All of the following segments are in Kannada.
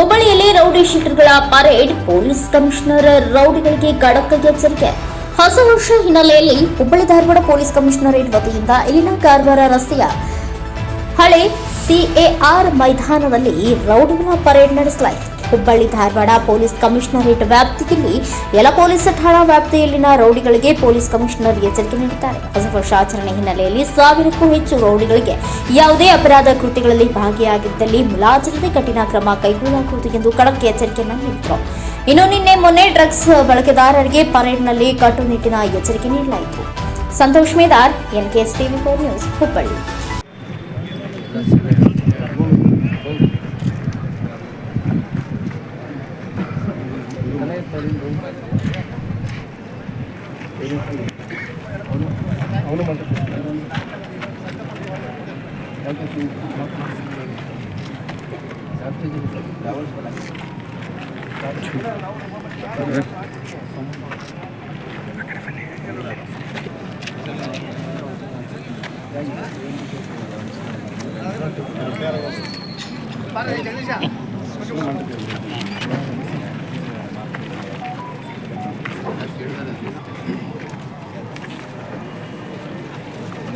ಹುಬ್ಬಳ್ಳಿಯಲ್ಲಿ ರೌಡಿ ಶೀಟರ್ಗಳ ಪರೇಡ್, ಪೊಲೀಸ್ ಕಮಿಷನರ್ ರೌಡಿಗಳಿಗೆ ಖಡಕ್ ಎಚ್ಚರಿಕೆ. ಹೊಸ ವರ್ಷ ಹಿನ್ನೆಲೆಯಲ್ಲಿ ಹುಬ್ಬಳ್ಳಿ ಧಾರವಾಡ ಪೊಲೀಸ್ ಕಮಿಷನರೇಟ್ ವತಿಯಿಂದ ಇಲ್ಲಿನ ಕಾರವಾರ ರಸ್ತೆಯ ಹಳೆ ಸಿಎಆರ್ ಮೈದಾನದಲ್ಲಿ ರೌಡಿಗಳ ಪರೇಡ್ ನಡೆಸಲಾಯಿತು. ಹುಬ್ಬಳ್ಳಿ, ಧಾರವಾಡ ಪೊಲೀಸ್ ಕಮಿಷನರೇಟ್ ವ್ಯಾಪ್ತಿಯಲ್ಲಿ ಎಲ್ಲ ಪೊಲೀಸ್ ಠಾಣಾ ವ್ಯಾಪ್ತಿಯಲ್ಲಿನ ರೌಡಿಗಳಿಗೆ ಪೊಲೀಸ್ ಕಮಿಷನರ್ ಎಚ್ಚರಿಕೆ ನೀಡಿದ್ದಾರೆ. ಹೊಸ ವರ್ಷಾಚರಣೆ ಹಿನ್ನೆಲೆಯಲ್ಲಿ ಸಾವಿರಕ್ಕೂ ಹೆಚ್ಚು ರೌಡಿಗಳಿಗೆ ಯಾವುದೇ ಅಪರಾಧ ಕೃತ್ಯಗಳಲ್ಲಿ ಭಾಗಿಯಾಗಿದ್ದಲ್ಲಿ ಮುಲಾಜಿಲ್ಲದೆ ಕಠಿಣ ಕ್ರಮ ಕೈಗೊಳ್ಳಲಾಗುವುದು ಎಂದು ಖಡಕ್ ಎಚ್ಚರಿಕೆಯನ್ನು ನೀಡಿದರು. ಇನ್ನು ನಿನ್ನೆ ಮೊನ್ನೆ ಡ್ರಗ್ಸ್ ಬಳಕೆದಾರರಿಗೆ ಪರೇಡ್ನಲ್ಲಿ ಕಟ್ಟುನಿಟ್ಟಿನ ಎಚ್ಚರಿಕೆ ನೀಡಲಾಯಿತು. Santosh Medar, NKS TV four news, Hubballi. అవును మంట Para, Janisa.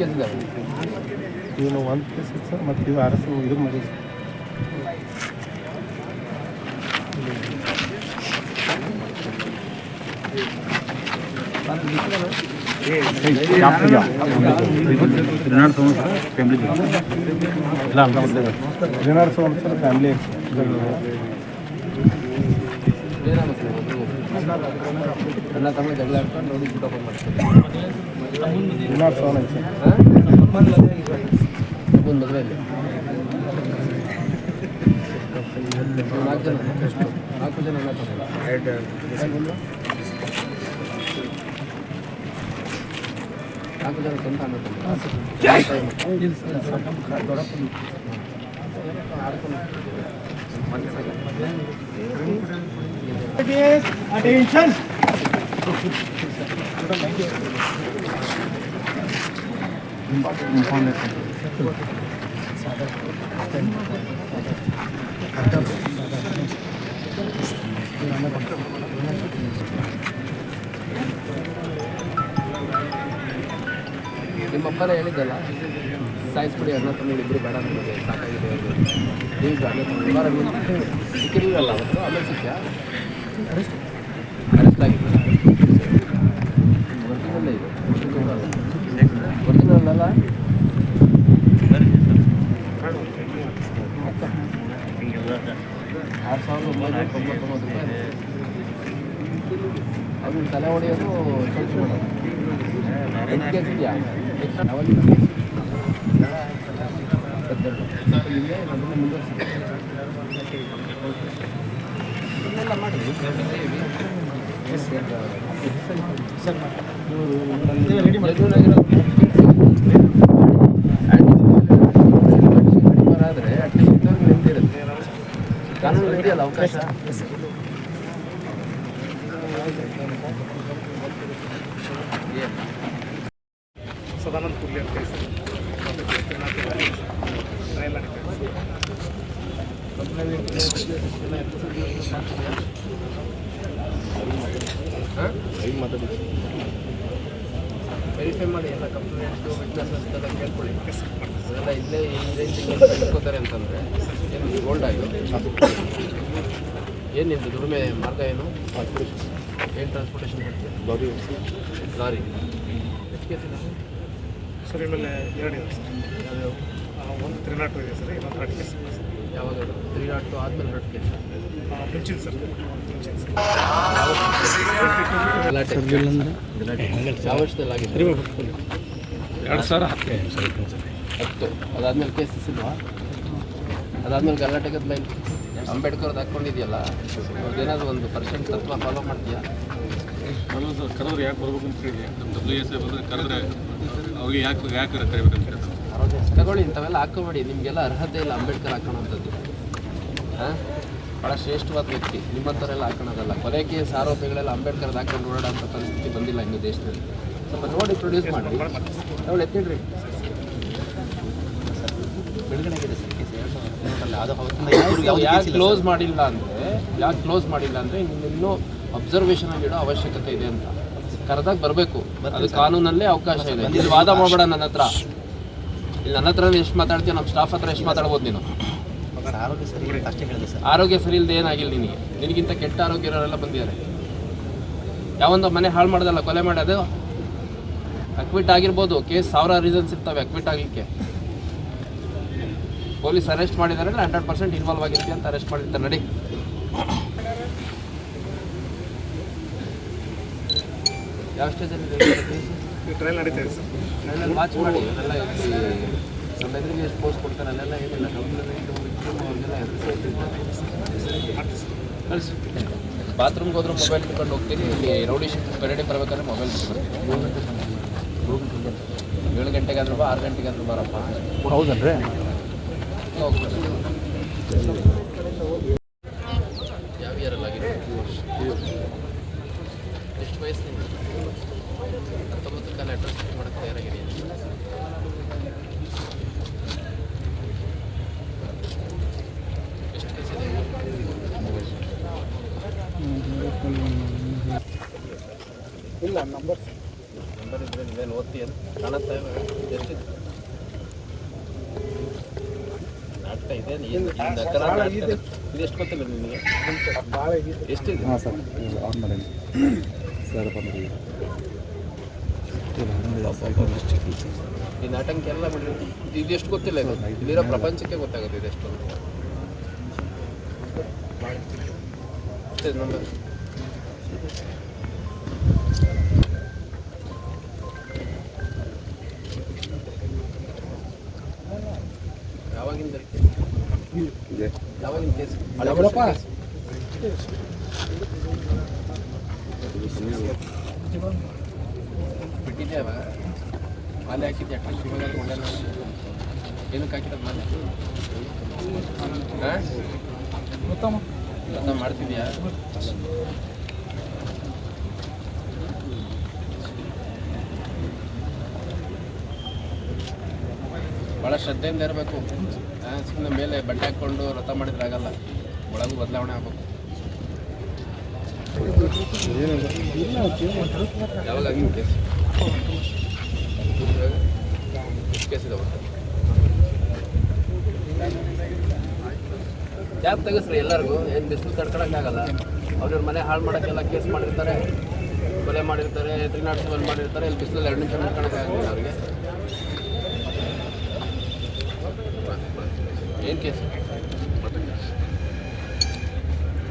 ಎಷ್ಟು ಕೇಸ್ ಇದಾವೆ ಇವನು ಒಂದು ಕೇಸ್ ಇತ್ತು ಸರ್ ಮತ್ತು ಇವು ಅರಸು ಇದು ಮಾಡಿ ಹದಿನಾರು ಸಂವತ್ಸರ ಫ್ಯಾಮಿಲಿ ಇಲ್ಲ ಹದಿನಾರು ಸಂವತ್ಸರ ಫ್ಯಾಮಿಲಿ ಏನಾಗುತ್ತೆ? ಮೊದಲು ಅಣ್ಣ ತಮ್ಮ ಜಗಳ ಆಡ್ಕೊಂಡು ನೋಡಿ ಊಟ ಬಂದು ಒಂದು ನಾಲ್ಕು ಜನ ಎಷ್ಟು ನಾಲ್ಕು ಜನ ಅಣ್ಣ ನಾಲ್ಕು ಜನ ಸ್ವಂತ ಅಣ್ಣ ತಮ್ಮ ನಿಮ್ಮಪ್ಪನೇ ಹೇಳಿದ್ದಲ್ಲ ಸಾಯಿಸ್ಬಿಡಿ ಅಣ್ಣ ತಮ್ಮ ಇಬ್ಬರು ಬೇಡ ನಮಗೆ ಸಾಕಾಗಿದೆ ಅವ್ರಿಗೆ. ನೀವು ಅಣ್ಣ ತಮ್ಮ ಇಬ್ಬರ ಸಿಕ್ಕಿರಲಿಲ್ಲ ಅವತ್ತು, ಆಮೇಲೆ ಸಿಕ್ಕ ಅರೆಸ್ಟ್ ಆಗಿತ್ತು ಒರಿಜಿನಲ್ಲೇ ಇದು ಒರಿಜಿನಲ್ ಅಲ್ಲ ಆರು ಸಾವಿರದ ಒಂಬೈನೂರ ತೊಂಬತ್ತೊಂಬತ್ತು ರೂಪಾಯಿ. ಅದು ತಲೆ ಹೊಡೆಯೋದು ಸ್ವಲ್ಪ ಮಾಡೋದು ಎಂಟು ಇನ್ನೆಲ್ಲ ಮಾಡಿ. ಆದರೆ ಅಟ್ಲೀಸ್ಟ್ ಇರುತ್ತೆ ಕಾನೂನು ಅವಕಾಶ ಸದಾನಂದ ಕುರ್ಲಿ ಅಂತ ಹೇಳಿ ಸರ್ ಮತ್ತು ಶ್ರೀನಾಥ್ ಇದ್ದಾರೆ. ಟ್ರಯಲ್ ನಡೀತಾ ಇದೆ. ವೆರಿಫೈ ಮಾಡಿ ಎಲ್ಲ ಕಂಪ್ಲೇಂಟ್ಸು ವಿಟ್ನೆಸಸ್ ಎಲ್ಲ ಕೇಳ್ಕೊಳ್ಳಿ ಅದೆಲ್ಲ ಇಲ್ಲೇ ರೇಂಜಿಗೆ ಇಟ್ಕೋತಾರೆ ಅಂತಂದರೆ ಏನು ಗೋಲ್ಡ್ ಆಗಿ ಏನು ನಿಮ್ಮದು ದುಡಿಮೆ ಮಾರ್ಗ ಏನು? ಏನು ಟ್ರಾನ್ಸ್ಪೋರ್ಟೇಷನ್ ಮಾಡ್ತೀವಿ ಲಾರಿ. ಲಾರಿ. ಎಷ್ಟು ಕೇಸ್ ಸರ್ ಇವೆಲ್ಲ ಎರಡು ಇದೆ ಸರ್ ಆ, ಒಂದು ತ್ರಿನಾಟು ನಾಟ್ ಇದೆ ಸರ್ ಇನ್ನೊಂದು ಎರಡು ಕೇಸ್ ಯಾವಾಗ ತ್ರೀ ಆದ್ಮೇಲೆ ಟು ಆದಮೇಲೆ ಆಗಿದೆ ಎರಡು ಸಾವಿರ ಹತ್ತು. ಹತ್ತು. ಅದಾದ್ಮೇಲೆ ಕೇಸಸ್ ಇಲ್ವಾ ಅದಾದ್ಮೇಲೆ ಅಂಬೇಡ್ಕರ್ದು ಹಾಕ್ಕೊಂಡಿದ್ಯಲ್ಲ ಅವ್ರದ್ದೇನಾದ್ರು ಒಂದು ಪರ್ಸೆಂಟ್ ತತ್ವ ಫಾಲೋ ಮಾಡ್ತೀಯಾ? ಕರೆದ್ರೆ ಯಾಕೆ ಬರ್ಬೇಕು ಅಂತ ಹೇಳಿ ನಮ್ಮ ಡಬ್ಲ್ಯೂ ಎಸ್ ಐ ಬಂದರೆ ಕರೆದ್ರೆ ಅವ್ರಿಗೆ ಯಾಕೆ ಯಾಕೆ ಕರಿಬೇಕಂತ? ತಗೊಳ್ಳಿ ಇಂಥವೆಲ್ಲ ಹಾಕೋಬೇಡಿ ನಿಮಗೆಲ್ಲ ಅರ್ಹತೆ ಇಲ್ಲ ಅಂಬೇಡ್ಕರ್ ಹಾಕೋಣಂಥದ್ದು. ಹಾಂ? ಭಾಳ ಶ್ರೇಷ್ಠವಾದ ವ್ಯಕ್ತಿ. ನಿಮ್ಮಂಥವರೆಲ್ಲ ಹಾಕೋಣದಲ್ಲ. ಕೊಲೆ ಕೇಸ್ ಆರೋಪಿಗಳೆಲ್ಲ ಅಂಬೇಡ್ಕರ್ ಹಾಕೊಂಡು ಓಡಾಡೋಂಥ ಪರಿಸ್ಥಿತಿ ಬಂದಿಲ್ಲ ಇನ್ನು ದೇಶದಲ್ಲಿ. ಸ್ವಲ್ಪ ನೋಡಿ ಪ್ರೊಡ್ಯೂಸ್ ಮಾಡಿ. ಅವಳು ಎತ್ತಿಡ್ರಿ. ಯಾಕೆ ಕ್ಲೋಸ್ ಮಾಡಿಲ್ಲ ಅಂದರೆ ಯಾಕೆ ಕ್ಲೋಸ್ ಮಾಡಿಲ್ಲ ಅಂದರೆ ಇನ್ನೂ ಅಬ್ಸರ್ವೇಷನ್ ಆಗಿಡೋ ಅವಶ್ಯಕತೆ ಇದೆ ಅಂತ. ಕರೆದಾಗ ಬರಬೇಕು. ಅದು ಕಾನೂನಲ್ಲೇ ಅವಕಾಶ ಇದೆ. ಇಲ್ಲಿ ವಾದ ಮಾಡಬೇಡ ನನ್ನ ಹತ್ರ. ಇಲ್ಲಿ ನನ್ನ ಹತ್ರ ಎಷ್ಟು ಮಾತಾಡ್ತೀಯ ನಮ್ಮ ಸ್ಟಾಫ್ ಹತ್ರ ಎಷ್ಟು ಮಾತಾಡ್ಬೋದು ನೀನು? ಆರೋಗ್ಯ ಸರಿ ಇಲ್ಲದೆ ಏನಾಗಿಲ್ಲ ನಿನಗೆ? ನಿನಗಿಂತ ಕೆಟ್ಟ ಆರೋಗ್ಯ ಇರೋರೆಲ್ಲ ಬಂದಿದ್ದಾರೆ. ಯಾವೊಂದು ಮನೆ ಹಾಳು ಮಾಡೋದಲ್ಲ ಕೊಲೆ ಮಾಡೋದು? ಅಕ್ವಿಟ್ ಆಗಿರ್ಬೋದು ಕೇಸ್ ಸಾವಿರ ರೀಸನ್ಸ್ ಇರ್ತವೆ ಅಕ್ವಿಟ್ ಆಗಲಿಕ್ಕೆ. ಪೊಲೀಸ್ ಅರೆಸ್ಟ್ ಮಾಡಿದ್ದಾರೆ ಹಂಡ್ರೆಡ್ ಪರ್ಸೆಂಟ್ ಇನ್ವಾಲ್ವ್ ಆಗಿರ್ತೀವಿ ಅಂತ ಅರೆಸ್ಟ್ ಮಾಡಿರ್ತಾರೆ. ನಡಿ. ಯಾವ ಸ್ಟೇಜಲ್ಲಿ ಟ್ರಯಲ್ ನಡೀತಾ ಇದೆ ಸರ್. ವಾಚ್ ಮಾಡಿ ಅದೆಲ್ಲ ಇಲ್ಲಿ ನಮ್ಮ ಎದುರಿಗೆ ಎಷ್ಟು ಪೋಸ್ಟ್ ಕೊಡ್ತಾರೆ ಅಲ್ಲೆಲ್ಲ ಏನಿಲ್ಲ ಅವ್ರಿಗೆಲ್ಲ ಬಾತ್ರೂಮ್ಗೆ ಹೋದ್ರೆ ಮೊಬೈಲ್ ತಗೊಂಡು ಹೋಗ್ತೀನಿ ಇಲ್ಲಿ ರೌಡಿ ಶಿಫ್ಟ್ ಪೆರಡಿ ಬರ್ಬೇಕಾದ್ರೆ ಮೊಬೈಲ್ ಏಳು ಗಂಟೆಗಾದ್ರೂ ಬಾ ಆರು ಗಂಟೆಗಾದ್ರೂ ಬರಪ್ಪ. ಹೌದನ್ರಿ ಯಾವ ಇಯರಲ್ಲಿ ಆಗಿದೆ ಎಷ್ಟು ವಯಸ್ಸು ನಿಮ್ಗೆ ಹತ್ತೊಂಬತ್ತು ಕಾಲ ಅಡ್ರೆಸ್ ಮಾಡೋಕ್ಕೆ ತಯಾರಾಗಿದೆಯಾ ಎಷ್ಟು ಕೇಸ್ ಇದೆ ಇಲ್ಲ ನಂಬರ್ ನಂಬರ್ ಇದ್ರೆ ನೀವೇನು ಓದ್ತೀಯ ಕಾಣುತ್ತಾ ಎಷ್ಟಿದೆ? ನಾಟಕ ಇದೆ ಏನು ಇದೆ. ಎಷ್ಟು ಗೊತ್ತಿಲ್ಲ ನಿಮಗೆ? ಭಾಳ ಇದೆ. ಎಷ್ಟಿದೆ? ಹಾಂ ಸರ್. ಆನ್ ಮಾಡಿ ಸರ್ ಬಂದ್ರಿ ಈ ನಾಟಂಕ ಎಲ್ಲ ಬಿಡಿ ಇದು ಎಷ್ಟು ಗೊತ್ತಿಲ್ಲ ಇದು. ಇಲ್ಲಿರೋ ಪ್ರಪಂಚಕ್ಕೆ ಗೊತ್ತಾಗುತ್ತೆ ಇದು ಎಷ್ಟು ನಂಬರ್ ಕೇಸ್ ಬಿಡಪ್ಪ ಬಹಳ ಹಾಕಿದ್ದೆ ಏನಕ್ಕೆ ಮನೆ ಭಾಳ ಶ್ರದ್ಧೆಯಿಂದ ಇರಬೇಕು. ಸುಮ್ಮನೆ ಮೇಲೆ ಬಟ್ಟೆ ಹಾಕ್ಕೊಂಡು ರಥ ಮಾಡಿದ್ರೆ ಆಗಲ್ಲ. ಒಳಗೂ ಬದಲಾವಣೆ ಆಗಬೇಕು. ಯಾವಾಗ ಕೇಸ್ ಕೇಸ್ ಕ್ಯಾಬ್ ತೆಗಿಸ್ರಿ ಎಲ್ಲರಿಗೂ, ಏನು ಬಿಸಿಲು ತಡ್ಕೊಳಕ್ಕಾಗಲ್ಲ ಅವ್ರವ್ರ ಮನೆ ಹಾಳು ಮಾಡೋಕ್ಕೆಲ್ಲ ಕೇಸ್ ಮಾಡಿರ್ತಾರೆ, ಕೊಲೆ ಮಾಡಿರ್ತಾರೆ ತ್ರೀ ನಾಟ್ ಮಾಡಿರ್ತಾರೆ, ಇಲ್ಲಿ ಬಿಸಿಲಲ್ಲಿ ಎರಡು ನಿಮಿಷ ಮಾಡ್ಕೊಳಕ್ಕಾಗಲ್ಲ ಅವ್ರಿಗೆ. ಏನು ಕೇಸ್